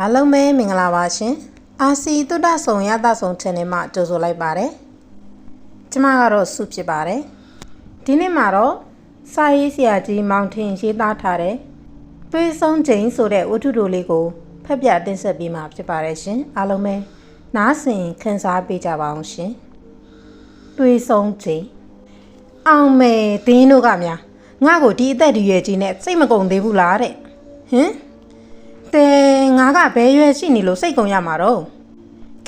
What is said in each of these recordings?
အားလုံးပဲမင်္ဂလာပါရှင်အာစီတုဒ္ဒဆုံရတဆုံ channel မှာကြိုဆိုလိုက်ပါတယ်ကျမကတော့စုဖြစ်ပါတယ်ဒီနေ့မှာတော့စာရေးဆရာကြီးမောင်ထင်ရေးသားထားတဲ့တွေးဆုံးချိန်ဆိုတဲ့ဝတ္ထုတိုလေးကိုဖက်ပြတင်ဆက်ပေးမှာဖြစ်ပါတယ်ရှင်အားလုံးပဲနားဆင်ခန်းစားပေးကြပါအောင်ရှင်တွေးဆုံးချိန်အောင်မယ်တင်းတို့ကများငါ့ကိုဒီအသက်ဒီရွယ်ကြီးနဲ့စိတ်မကုန်သေးဘူးလားတဲ့ဟင် တဲငါကဘဲရွယ်ရှိနေလို့စိတ်ကုန်ရမှာတော့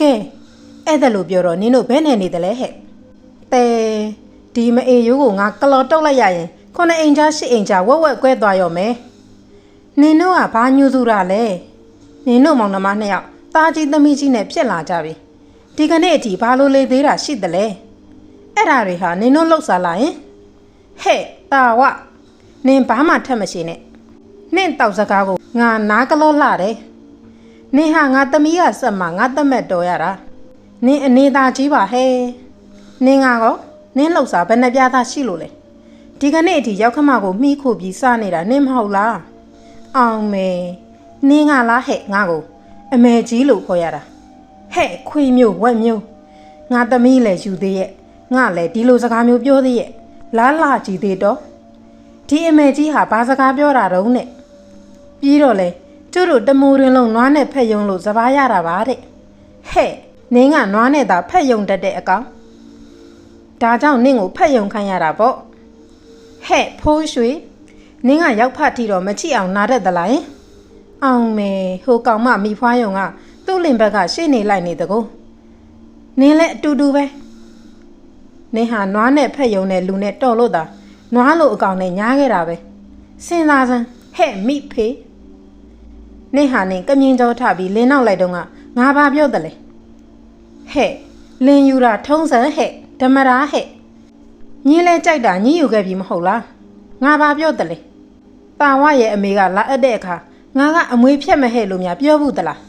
ကဲအဲ့ဒါလို့ပြောတော့နင်တို့ဘဲနဲ့နေတယ်လဲဟဲ့တဲဒီမအေရိုးကိုငါကလော်တုတ်လိုက်ရရင်ခုနှစ်အိမ်ချာရှစ်အိမ်ချာဝက်ဝက်ကွဲသွားရောမယ်နင်တို့ကဘာညူသူတာလဲနင်တို့မောင်နှမနှစ်ယောက်ตาကြီးသမီးကြီးနဲ့ဖြစ်လာကြပြီဒီကနေ့အထိဘာလို့လေသေးတာရှိတယ်လဲအဲ့ဒါတွေဟာနင်တို့လှုပ်စားလာရင်ဟဲ့တာဝနင်ဘာမှထက်မရှိနဲ့နင့်တောက်စကားကို ငါနားကလောလှတယ်။နင်ဟာငါသမီးကဆက်မှာငါသက်မဲ့တော်ရတာ။နင်အနေသာကြီးပါဟဲ့။နင်ကကောနင်လှုပ်စားဘယ်နှပြားသားရှိလို့လဲ။ဒီကနေ့အထိရောက်ခမကိုမှီးခိုပြီးစားနေတာနင်မဟုတ်လား။အောင်မေနင်ကလားဟဲ့ငါကိုအမေကြီးလို့ခေါ်ရတာ။ဟဲ့ခွေမျိုးဝက်မျိုးငါသမီးလည်းယူသေးရဲ့။ငါလည်းဒီလိုစကားမျိုးပြောသေးရဲ့။လားလာကြည့်သေးတော့။ဒီအမေကြီးဟာဘာစကားပြောတာတုံးနဲ့ ပြီးတော့လေကျတို့တမူရင်လုံးနွားနဲ့ဖက်ယုံလို့စပားရတာပါတဲ့ဟဲ့နင်းကနွားနဲ့သာဖက်ယုံတတ်တဲ့အကောင်ဒါကြောင့်နင့်ကိုဖက်ယုံခိုင်းရတာပေါ့ဟဲ့ဖိုးရွှေနင်းကရောက်ဖတ်ထီတော့မချိအောင်နားတတ်သလားယင်အောင်မေဟိုကောင်မမိဖွားယုံကသူ့လင်ဘက်ကရှေ့နေလိုက်နေတကူနင်းလည်းအတူတူပဲနင်းဟာနွားနဲ့ဖက်ယုံနဲ့လူနဲ့တော်လို့သာနွားလိုအကောင်နဲ့ညားခဲ့တာပဲစဉ်းစားစမ်းဟဲ့မိဖေ နင့်ဟာနင်ကမြင်ကြောထပြီးလင်းနောက်လိုက်တော့ကငါဘာပြောတယ်လဲဟဲ့လင်းယူတာထုံးစံဟဲ့ဓမ္မရာဟဲ့ညီလဲကြိုက်တာညီယူခဲ့ပြီမဟုတ်လားငါဘာပြောတယ်လဲတာဝရဲ့အမေကလာအပ်တဲ့အခါငါကအမွေဖြတ်မဟဲ့လို့များပြောဘူးသလား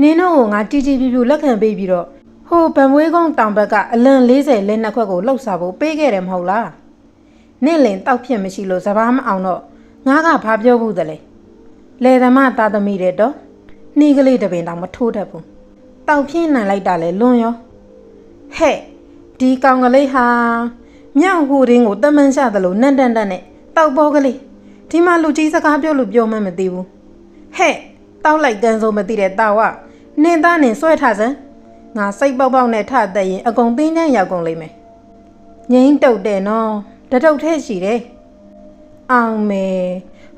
နင်တို့ကငါတီတီပြူပြူလက်ခံပေးပြီးတော့ဟိုဗံမွေးကုန်းတောင်ဘက်ကအလံ40လက်နှစ်ခွက်ကိုလှုပ်စားဖို့ပေးခဲ့တယ်မဟုတ်လားနင့်လင်တောက်ဖြစ်မရှိလို့စဘာမအောင်တော့ငါကဘာပြောဘူးတယ်လဲ လေသမသားသမီးတဲ့တော့နှီးကလေးတစ်ပင်တောင်မထိုးတတ်ဘူးတောက်ပြင်းနိုင်လိုက်တာလေလွန်ရောဟဲ့ဒီကောင်ကလေးဟာမြောက်ဟူရင်းကိုတမန်ရှာသလိုနန့်တန့်တန့်နဲ့တောက်ပေါ်ကလေးဒီမှာလူကြီးစကားပြောလို့ပြောမှမသိဘူးဟဲ့တောက်လိုက်တန်းစိုးမသိတဲ့တာဝနင်သားနင်ဆွဲထားစမ်းငါစိတ်ပေါက်ပေါက်နဲ့ထသက်ရင်အကုန်သိန်းချမ်းရောက်ကုန်လိမ့်မယ်ငိမ့်တုတ်တယ်နော်တတုတ်ထဲရှိတယ်အောင်မေ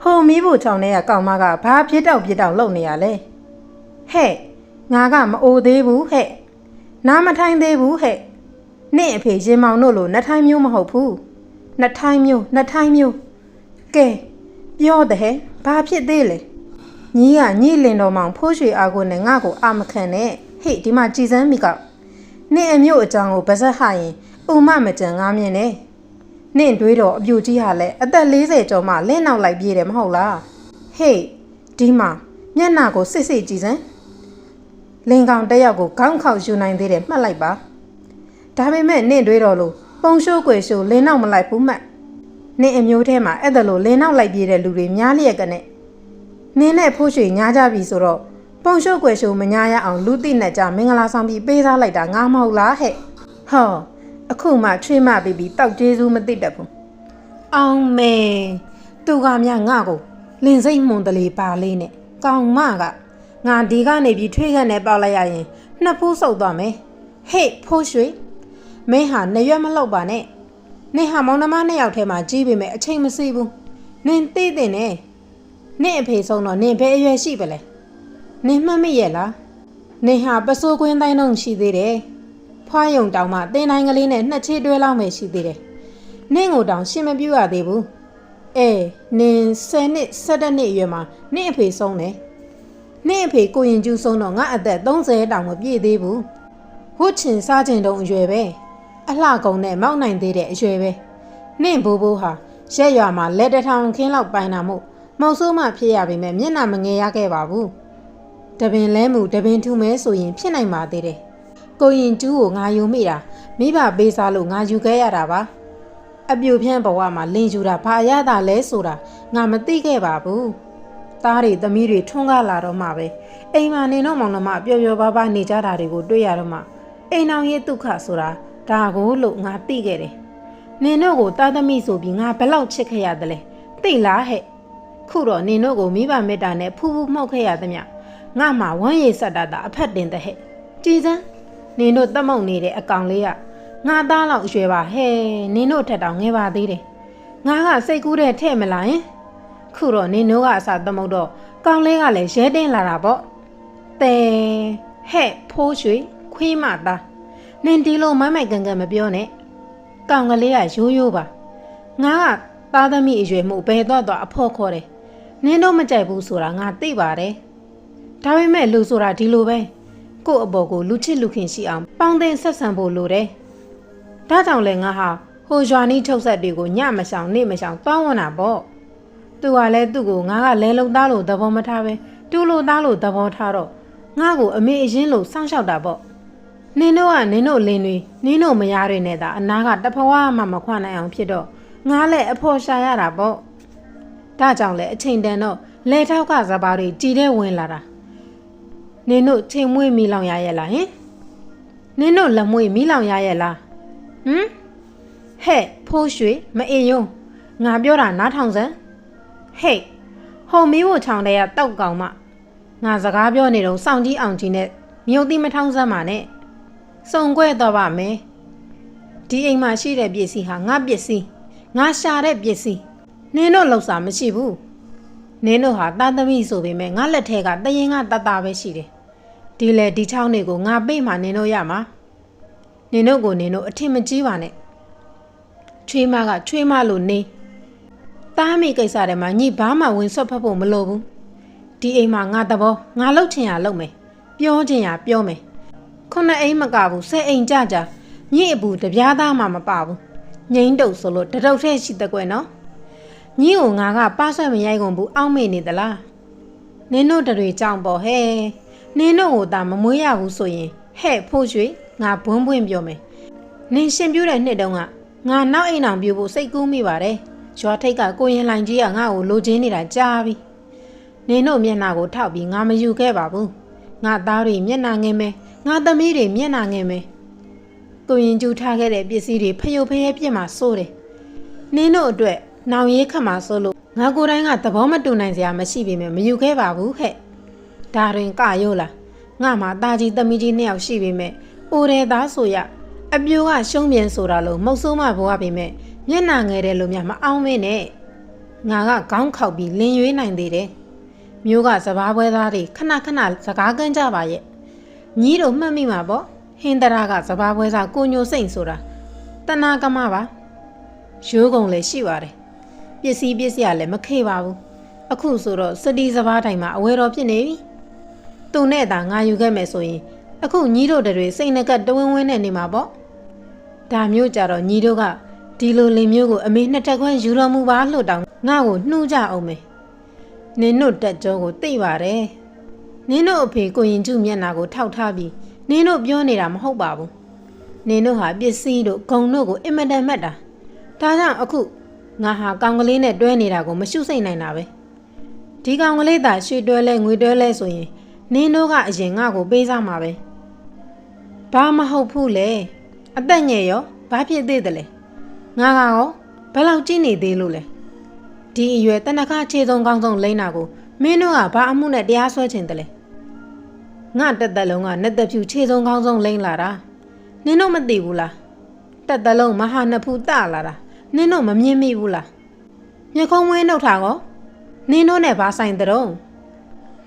ဟိုမီးဖို့ချောင်းထဲကကောင်မကဘာဖြစ်တော့ဖြစ်တော့လုံနေရလဲဟဲ့ငါကမအိုသေးဘူးဟဲ့နားမထိုင်သေးဘူးဟဲ့နင့်အဖေရင်မောင်တို့လိုနှစ်ထိုင်းမျိုးမဟုတ်ဘူးနှစ်ထိုင်းမျိုးနှစ်ထိုင်းမျိုးကဲပြောတဲ့ဟဲ့ဘာဖြစ်သေးလဲညီကညီလင်တော်မောင်ဖိုးရွှေအားကိုနဲ့ငါ့ကိုအာမခံနဲ့ဟေ့ဒီမှာကြည်စမ်းမိကောက်နင့်အမျိုးအကြောင်းကိုဗဇက်ဟရင်ဥမမကြံငါမြင်နေ နင့်တွေးတော့အပြူကြီးဟာလည်းအသက်40ကျော်မှလင်းနောက်လိုက်ပြေးတယ်မဟုတ်လားဟေးဒီမှာမျက်နှာကိုစစ်စစ်ကြည့်စမ်းလင်ကောင်တစ်ယောက်ကိုခေါင်းခေါက်ယူနိုင်သေးတယ်မှတ်လိုက်ပါဒါပေမဲ့နင့်တွေးတော့လို့ပုံရှိုးကွယ်ရှိုးလင်းနောက်မလိုက်ဘူးမှတ်နင့်အမျိုးထဲမှာအဲ့ဒါလို့လင်းနောက်လိုက်ပြေးတဲ့လူတွေများလျက်ကနဲ့နင်းနဲ့ဖိုးရွှေညားကြပြီဆိုတော့ပုံရှိုးကွယ်ရှိုးမညားရအောင်လူတိနဲ့ကြမင်္ဂလာဆောင်ပြီးပေးစားလိုက်တာငါမဟုတ်လားဟဲ့ဟော အခုမှထွေးမပြီးပြီးတောက်ကျေးဇူးမသိတတ်ဘူး။အောင်မေသူကမြငါ့ကိုလင်စိတ်မွန်တလေပါလေးနဲ့ကောင်မကငါဒီကနေပြီးထွေးခန့်နဲ့ပေါက်လိုက်ရရင်နှစ်ဖူးဆုပ်သွားမယ်။ဟေ့ဖိုးရွှေမင်းဟာနေရွက်မလောက်ပါနဲ့။နင်ဟာမောင်နှမနှစ်ယောက်ထဲမှာကြီးပေမဲ့အချိန်မစီဘူး။နင်သိတဲ့နဲ့နင့်အဖေဆုံးတော့နင်ဘယ်အရွယ်ရှိပါလဲ။နင်မှတ်မိရဲ့လား။နင်ဟာပစိုးကွင်းတိုင်းတော့ရှိသေးတယ်။ ဖွားယုံတောင်မှတင်တိုင်းကလေးနဲ့နှစ်ချေတွဲလောက်ပဲရှိသေးတယ်။နင့်ကိုတောင်ရှင်းမပြူရသေးဘူး။အေးနင်10နှစ်17နှစ်အရွယ်မှာနင့်အဖေဆုံးတယ်။နင့်အဖေကိုရင်ကျူးဆုံးတော့ငါအသက်30တောင်မပြည့်သေးဘူး။ဝှချင်စားချင်တုံအရွယ်ပဲ။အလှကုံနဲ့မောက်နိုင်သေးတဲ့အရွယ်ပဲ။နင့်ဘိုးဘိုးဟာရက်ရွာမှာလက်တစ်ထောင်ခင်းလောက်ပိုင်တာမို့မုံဆိုးမှဖြစ်ရပေမဲ့မျက်နှာမငယ်ရခဲ့ပါဘူး။တပင်လဲမှုတပင်ထူမဲဆိုရင်ဖြစ်နိုင်ပါသေးတယ်။ ကိုရင်ကျူးကိုငါယူမိတာမိဘပေးစားလို့ငါယူခဲ့ရတာပါအပြူဖြန့်ဘဝမှာလင်ယူတာဘာရတာလဲဆိုတာငါမသိခဲ့ပါဘူးတသားတွေသမီးတွေထွန်းကားလာတော့မှပဲအိမ်မှာနေတော့မောင်နှမပျော်ပျော်ပါးပါးနေကြတာတွေကိုတွေ့ရတော့မှအိမ်အောင်ရဲ့ဒုက္ခဆိုတာဒါကိုလို့ငါသိခဲ့တယ်နင်တို့ကိုသားသမီးဆိုပြီးငါဘယ်လောက်ချစ်ခဲ့ရသလဲသိလားဟဲ့ခုတော့နင်တို့ကိုမိဘမေတ္တာနဲ့ဖူးဖူးမှောက်ခဲ့ရသမျှငါမှဝမ်းရည်ဆက်တာတာအဖက်တင်တဲ့ဟဲ့ကြည်စမ်း နင်တို့တက်မုံနေတဲ့အကောင်လေးကငါသားလောက်ရွယ်ပါဟဲ့နင်တို့ထက်တောင်ငယ်ပါသေးတယ်ငါကစိတ်ကူးတဲ့ထဲ့မလားယင်ခုတော့နင်တို့ကအစားသမုတ်တော့ကောင်းလေးကလည်းရဲတင်းလာတာပေါ့တဲဟဲ့ဖိုးရွှေခွေးမသားနင်ဒီလိုမမိုက်ကန်ကန်မပြောနဲ့ကောင်းကလေးကရိုးရိုးပါငါကသားသမီးအရွယ်မှုဘယ်တော့တော့အဖို့ခေါ်တယ်နင်တို့မကြိုက်ဘူးဆိုတာငါသိပါတယ်ဒါပေမဲ့လူဆိုတာဒီလိုပဲ ကို့အပေါ်ကိုလူချစ်လူခင်ရှိအောင်ပေါင်းသင်းဆက်ဆံဖို့လိုတယ်ဒါကြောင့်လဲငါဟာဟိုရွာနီးထုတ်ဆက်တွေကိုညမဆောင်နေ့မဆောင်တောင်းဝနာပေါ့သူကလည်းသူ့ကိုငါကလဲလုံသားလို့သဘောမထားပဲတူလို့သားလို့သဘောထားတော့ငါ့ကိုအမေအရင်လို့စောင့်ရှောက်တာပေါ့နင်တို့ကနင်တို့လင်းတွေနင်တို့မယားတွေနဲ့သာအနာကတဖွာမှမခွနိုင်အောင်ဖြစ်တော့ငါလည်းအဖော်ရှာရတာပေါ့ဒါကြောင့်လဲအချိန်တန်တော့လဲထောက်ကစပါးတွေကြည်တဲ့ဝင်လာတာ နင်တို့ချိန်မွေးမိလောင်ရရဲ့လားဟင်နင်တို့လက်မွေးမိလောင်ရရဲ့လားဟမ်ဟဲ့ဖိုးရွှေမအေးယုံငါပြောတာနားထောင်စမ်းဟေးဟိုမီးဖို့ချောင်းတဲ့ကတောက်ကောင်မငါစကားပြောနေတော့စောင့်ကြီးအောင်ကြီးနဲ့မြုပ်သီးမထောင်းစမ်းပါနဲ့စုံခွဲတော့ပါမယ်ဒီအိမ်မှာရှိတဲ့ပစ္စည်းဟာငါပစ္စည်းငါရှာတဲ့ပစ္စည်းနင်းတို့လောက်စာမရှိဘူးနင်းတို့ဟာတာသမီဆိုပေမဲ့ငါလက်ထဲကတရင်ကတတပဲရှိတယ် ဒီလေဒီချောင်းတွေကိုငါပိတ်မှနင်းတို့ရမှာနင်းတို့ကိုနင်းတို့အထင်မကြီးပါနဲ့ချွေးမကချွေးမလို့နေတားမိကိစ္စတွေမှာညီဘာမှဝင်ဆွတ်ဖက်ဖို့မလိုဘူးဒီအိမ်မှာငါသဘောငါလှုပ်ချင်ရလှုပ်မယ်ပြောချင်ရပြောမယ်ခုနှစ်အိမ်မကဘူးဆယ်အိမ်ကြကြညီအပူတပြားသားမှမပဘူးငိမ့်တုပ်ဆိုလို့တတုပ်ထဲရှိတဲ့ကွယ်နော်ညီကိုငါကပါဆွဲမရိုက်ကုန်ဘူးအောက်မေ့နေသလားနင်းတို့တွေကြောင်ပေါ့ဟဲ့ နင်းတို့ကိုသာမမွေးရဘူးဆိုရင်ဟဲ့ဖို့ရွှေငါဘွန်းဘွန်းပြောမယ်နင်ရှင်ပြူတဲ့နှစ်တုန်းကငါနောက်အိမ်အောင်ပြဖို့စိတ်ကူးမိပါတယ်ရွာထိတ်ကကိုရင်လိုင်ကြီးကငါ့ကိုလိုချင်နေတာကြားပြီနင်တို့မျက်နှာကိုထောက်ပြီးငါမယူခဲ့ပါဘူးငါသားတွေမျက်နှာငင်မယ်ငါသမီးတွေမျက်နှာငင်မယ်ကိုရင်ကျူထားခဲ့တဲ့ပစ္စည်းတွေဖယုတ်ဖယဲပြစ်မှာစိုးတယ်နင်းတို့အတွက်နောင်ရေးခတ်မှာစိုးလို့ငါကိုယ်တိုင်ကသဘောမတူနိုင်စရာမရှိပေမဲ့မယူခဲ့ပါဘူးဟဲ့ ဒါတွင်ကရိုးလားငါမှတာကြီးသမီးကြီးနှစ်ယောက်ရှိပေမဲ့အိုရဲသားဆိုရအပြိုကရှုံးပြန်ဆိုတာလို့မဟုတ်ဆိုးမဘွားပေမဲ့မျက်နှာငယ်တယ်လို့များမအောင်မင်းနဲ့ငါကခေါင်းခောက်ပြီးလင်ရွေးနိုင်သေးတယ်မျိုးကစဘာပွဲသားတွေခဏခဏစကားကန်းကြပါရဲ့ညီတို့မှတ်မိမှာပေါ့ဟင်တရာကစဘာပွဲသားကိုညိုစိတ်ဆိုတာတနာကမပါရိုးကုံလည်းရှိပါတယ်ပစ္စည်းပစ္စည်းကလည်းမခေပါဘူးအခုဆိုတော့စတီစဘာတိုင်းမှာအဝဲတော်ဖြစ်နေပြီ သူနဲ့သာငါယူခဲ့မယ်ဆိုရင်အခုညီတို့တွေစိတ်နှကတဝင်းဝင်းနဲ့နေမှာပေါ့ဒါမျိုးကြတော့ညီတို့ကဒီလိုလင်မျိုးကိုအမေနှစ်ထပ်ခွန်းယူတော်မူပါလို့တောင်းငါ့ကိုနှူးကြအောင်မယ်နင်တို့တက်ကြောကိုသိပါတယ်နင်တို့အဖေကိုရင်ကျုမျက်နာကိုထောက်ထားပြီးနင်တို့ပြောနေတာမဟုတ်ပါဘူးနင်တို့ဟာပစ္စည်းတို့ဂုံတို့ကိုအင်မတန်မှတ်တာဒါကြောင့်အခုငါဟာကောင်ကလေးနဲ့တွဲနေတာကိုမရှုစိတ်နိုင်တာပဲဒီကောင်ကလေးသာရွှေတွဲလဲငွေတွဲလဲဆိုရင် နင်တို့ကအရင်ငါ့ကိုပေးစားမှာပဲဘာမဟုတ်ဘူးလေအသက်ငယ်ရောဘာဖြစ်သေးတယ်လဲငါကရောဘယ်လောက်ကြည့်နေသေးလို့လဲဒီအရွယ်တနခါခြေဆုံးကောင်းဆုံးလိမ့်တာကိုမင်းတို့ကဘာအမှုနဲ့တရားစွဲချင်တယ်လဲငါတက်တက်လုံးကနှစ်သက်ဖြူခြေဆုံးကောင်းဆုံးလိမ့်လာတာနင်တို့မသိဘူးလားတက်တက်လုံးမဟာနှစ်ဖူတလာတာနင်တို့မမြင်မိဘူးလားမျက်ခုံးဝင်းနှုတ်ထားကောနင်တို့နဲ့ဘာဆိုင်တဲ့တော့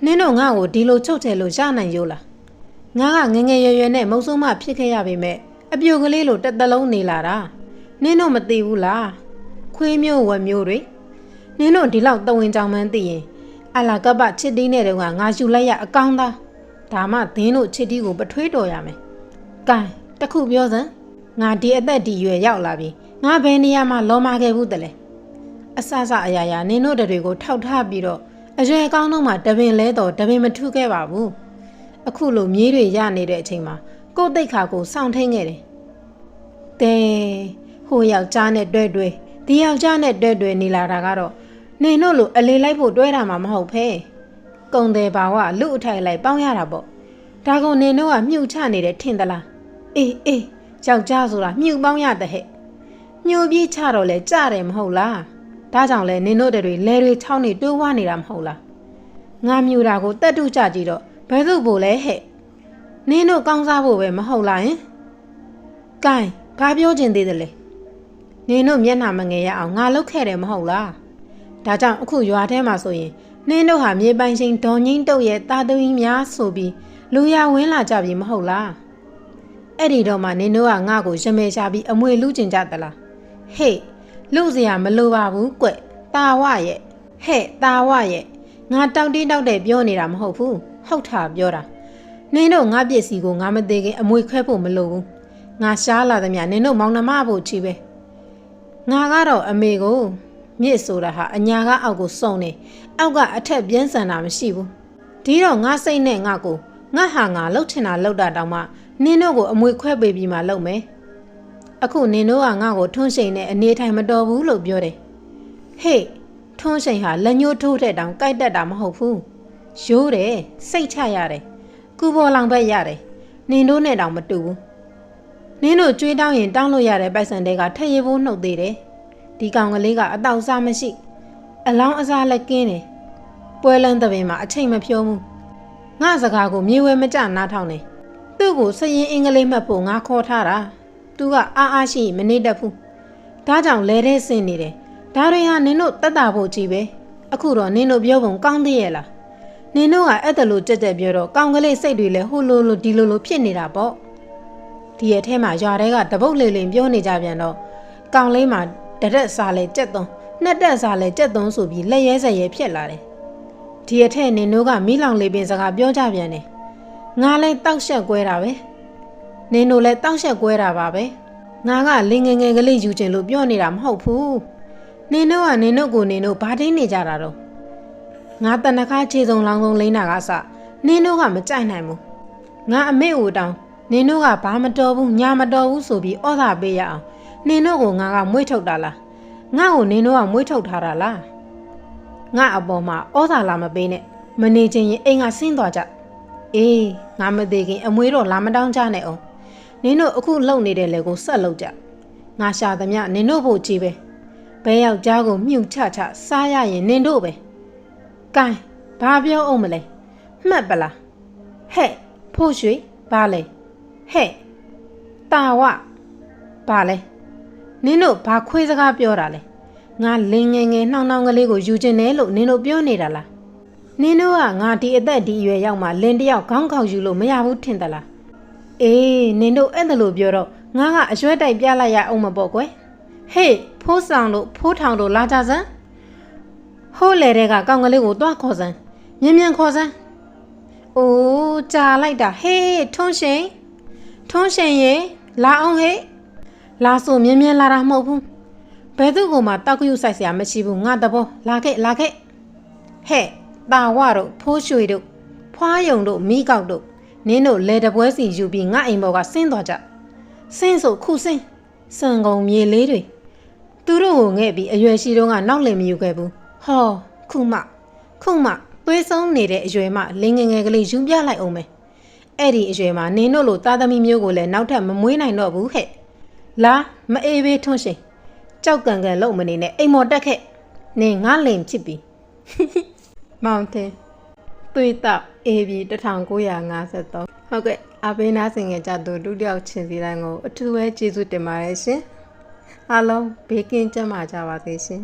နင်တို့ငါ့ကိုဒီလိုချုပ်တယ်လို့ရနိုင်ရိုးလားငါကငယ်ငယ်ရွယ်ရွယ်နဲ့မုံဆုံးမဖြစ်ခဲ့ရပေမဲ့အပြိုကလေးလိုတက်တလုံးနေလာတာနင်းတို့မသိဘူးလားခွေးမျိုးဝက်မျိုးတွေနင်းတို့ဒီလောက်တဝင်းကြောင်မှန်းသိရင်အလာကပချစ်တီးနဲ့တုန်းကငါယူလိုက်ရအကောင်းသားဒါမှသင်းတို့ချစ်တီးကိုပထွေးတော်ရမယ်ကဲတခုပြောစမ်းငါဒီအသက်ဒီရွယ်ရောက်လာပြီငါဘယ်နေရာမှာလောမခဲ့ဘူးတလဲအဆဆအရာရာနင်းတို့တွေကိုထောက်ထားပြီးတော့ အရွယ်ကောင်းတော့မှတပင်လဲတော့တပင်မထုခဲ့ပါဘူးအခုလိုမြေးတွေရနေတဲ့အချိန်မှာကိုယ့်တိတ်ခါကိုစောင့်ထိန်ခဲ့တယ်။တဲဟိုယောက်ျားနဲ့တွဲတွဲဒီယောက်ျားနဲ့တွဲတွဲနေလာတာကတော့နေတို့လိုအလေလိုက်ဖို့တွဲတာမှမဟုတ်ဖဲ။ကုံတယ်ဘာဝလူအထိုက်လိုက်ပေါင်းရတာပေါ့ဒါကုန်နင်တို့ကမြှုပ်ချနေတယ်ထင်သလားအေးအေးယောက်ျားဆိုတာမြှုပ်ပေါင်းရတဲ့ဟဲ့ညှို့ပြေးချတော့လဲကြတယ်မဟုတ်လား ဒါကြောင့်လဲနင်တို့တွေလဲတွေချောင်းနေတိုးဝနေတာမဟုတ်လားငါမြှူတာကိုတက်တုကြကြည့်တော့ဘယ်သူ့ဘို့လဲဟဲ့နင်တို့ကောင်းစားဖို့ပဲမဟုတ်လားယင်ကဲဘာပြောချင်သေးတယ်လဲနင်တို့မျက်နှာမငယ်ရအောင်ငါလုတ်ခဲ့တယ်မဟုတ်လားဒါကြောင့်အခုရွာထဲမှာဆိုရင်နင်တို့ဟာမြေပိုင်ရှင်ဒေါ်ငင်းတုတ်ရဲ့တာသမီများဆိုပြီးလူရဝင်းလာကြပြီမဟုတ်လားအဲ့ဒီတော့မှနင်တို့ကငါ့ကိုရမဲရှာပြီးအမွေလူကျင်ကြသလားဟေ့ လူစရာမလိုပါဘူးကွတာဝရဲ့ဟဲ့တာဝရဲ့ငါတောက်တင်းတောက်တဲ့ပြောနေတာမဟုတ်ဘူးဟုတ်တာပြောတာနင်တို့ငါပစ္စည်းကိုငါမသေးခင်အမွေခွဲဖို့မလိုဘူးငါရှားလာသမျှနင်တို့မောင်နှမဖို့ချီပဲငါကတော့အမေကိုမြစ်ဆိုတာဟာအညာကအောက်ကိုစုံနေအောက်ကအထက်ပြင်းစံတာမရှိဘူးဒီတော့ငါစိတ်နဲ့ငါကိုငါဟာငါလှုပ်ချင်တာလှုပ်တာတောင်မှနင်တို့ကိုအမွေခွဲပေးပြီးမှလှုပ်မယ် အခုနင်တို့ကငါ့ကိုထွန်းရှိန်နဲ့အနေထိုင်မတော်ဘူးလို့ပြောတယ်ဟေ့ထွန်းရှိန်ဟာလက်ညှိုးထိုးတဲ့တောင်ကြိုက်တတ်တာမဟုတ်ဘူးရိုးတယ်စိတ်ချရတယ်ကူပေါ်လောင်ဘက်ရတယ်နင်တို့နဲ့တောင်မတူဘူးနင်တို့ကြွေးတောင်းရင်တောင်းလို့ရတဲ့ပိုက်ဆံတွေကထက်ရဖို့နှုတ်သေးတယ်ဒီကောင်ကလေးကအတောက်စားမရှိအလောင်းအစားလက်ကင်းတယ်ပွဲလန်းတဲ့ပင်မှာအချိန်မဖြုံးဘူးငါစကားကိုမြေဝဲမကြနားထောင်နေသူ့ကိုစရင်အင်္ဂလိပ်မှတ်ဖို့ငါခေါ်ထားတာ သူကအားအားရှိမနေတတ်ဘူးဒါကြောင့်လဲတဲ့ဆင်းနေတယ်ဒါတွေဟာနင်တို့တက်တာဖို့ကြည့်ပဲအခုတော့နင်တို့ပြောပုံကောင်းသေးရဲ့လားနင်တို့ကအဲ့ဒါလိုကြက်ကြက်ပြောတော့ကောင်ကလေးစိတ်တွေလည်းဟိုလိုလိုဒီလိုလိုဖြစ်နေတာပေါ့ဒီရဲ့ထဲမှာရွာထဲကတပုတ်လေလင်ပြောနေကြပြန်တော့ကောင်လေးမှာတရက်စားလဲကြက်သွန်းနှစ်တက်စားလဲကြက်သွန်းဆိုပြီးလက်ရဲဆက်ရဲဖြစ်လာတယ်ဒီအထက်နင်တို့ကမီးလောင်လေးပင်စကားပြောကြပြန်တယ်ငါလဲတောက်ရှက်ကွဲတာပဲ နင်တို့လဲတောက်ရှက်ကွဲတာပါပဲငါကလင်ငယ်ငယ်ကလေးယူချင်လို့ပြောနေတာမဟုတ်ဘူးနင်တို့ကနင်တို့ကိုနင်တို့ဘာတင်းနေကြတာတော့ငါတနခါခြေစုံလောင်းစုံလိမ့်တာကစနင်တို့ကမကြိုက်နိုင်ဘူးငါအမေကိုတောင်းနင်တို့ကဘာမတော်ဘူးညာမတော်ဘူးဆိုပြီးဩသာပေးရအောင်နင်တို့ကိုငါကမွေးထုတ်တာလားငါ့ကိုနင်တို့ကမွေးထုတ်ထားတာလားငါအပေါ်မှာဩသာလာမပေးနဲ့မနေချင်ရင်အိမ်ကဆင်းသွားကြအေးငါမသေးခင်အမွေးတော့လာမတောင်းကြနဲ့အောင် နင်တို့အခုလှုပ်နေတဲ့လေကိုဆက်လှုပ်ကြငါရှာသမျှနင်တို့ဖို့ကြည့်ပဲဘဲယောက်ျားကိုမြှုပ်ချချစားရရင်နင်တို့ပဲကဲဘာပြောအောင်မလဲမှတ်ပလားဟဲ့ဖို့ရွှေဘာလဲဟဲ့တာဝဘာလဲနင်တို့ဘာခွေးစကားပြောတာလဲငါလင်းငယ်ငယ်နှောင်းနှောင်းကလေးကိုယူကျင်တယ်လို့နင်တို့ပြောနေတာလားနင်တို့ကငါဒီအသက်ဒီအရွယ်ရောက်မှလင်းတယောက်ခေါင်းခေါက်ယူလို့မရဘူးထင်သလား အေးနင်တို့အဲ့ဒါလို့ပြောတော့ငါကအရွက်တိုက်ပြလိုက်ရအောင်မပေါ့ကွယ်ဟေးဖိုးဆောင်တို့ဖိုးထောင်တို့လာကြစမ်းဟိုးလေတဲ့ကကောင်ကလေးကိုတွားခေါ်စမ်းမြင်မြန်ခေါ်စမ်းအိုးကြာလိုက်တာဟေးထွန်းရှင်ထွန်းရှင်ရေလာအောင်ဟေးလာဆိုမြင်းမြင်းလာတာမဟုတ်ဘူးဘယ်သူကမှတောက်ကြွဆိုင်စရာမရှိဘူးငါတဘောလာခဲ့လာခဲ့ဟဲ့တာဝတို့ဖိုးရွှေတို့ဖွားယုံတို့မိကောက်တို့ နင်းတို့လေတပွဲစီယူပြီးငါအိမ်ဘော်ကဆင်းသွားကြဆင်းဆိုခုဆင်းစံကုန်မြေလေးတွေသူတို့ကိုငဲ့ပြီးအရွယ်ရှိတုန်းကနောက်လင်မယူခဲ့ဘူးဟောခုမှခုမှသွေးဆုံးနေတဲ့အရွယ်မှလင်းငယ်ငယ်ကလေးယူပြလိုက်အောင်မယ်အဲ့ဒီအရွယ်မှာနင်းတို့လိုသားသမီးမျိုးကိုလည်းနောက်ထပ်မမွေးနိုင်တော့ဘူးဟဲ့လာမအေးဘေးထွန်းရှင်ကြောက်ကန်ကန်လုံမနေနဲ့အိမ်မော်တက်ခဲ့နင်ငါလင်ဖြစ်ပြီမောင်တင် သွေးတော့ AB 1953ဟုတ်ကဲ့အဘေးနာစင်ငယ်ကြသူဒုတိယချင်းစီတိုင်းကိုအထူးပဲကျေးဇူးတင်ပါတယ်ရှင်အားလုံးဘေးကင်းကြပါကြပါစေရှင်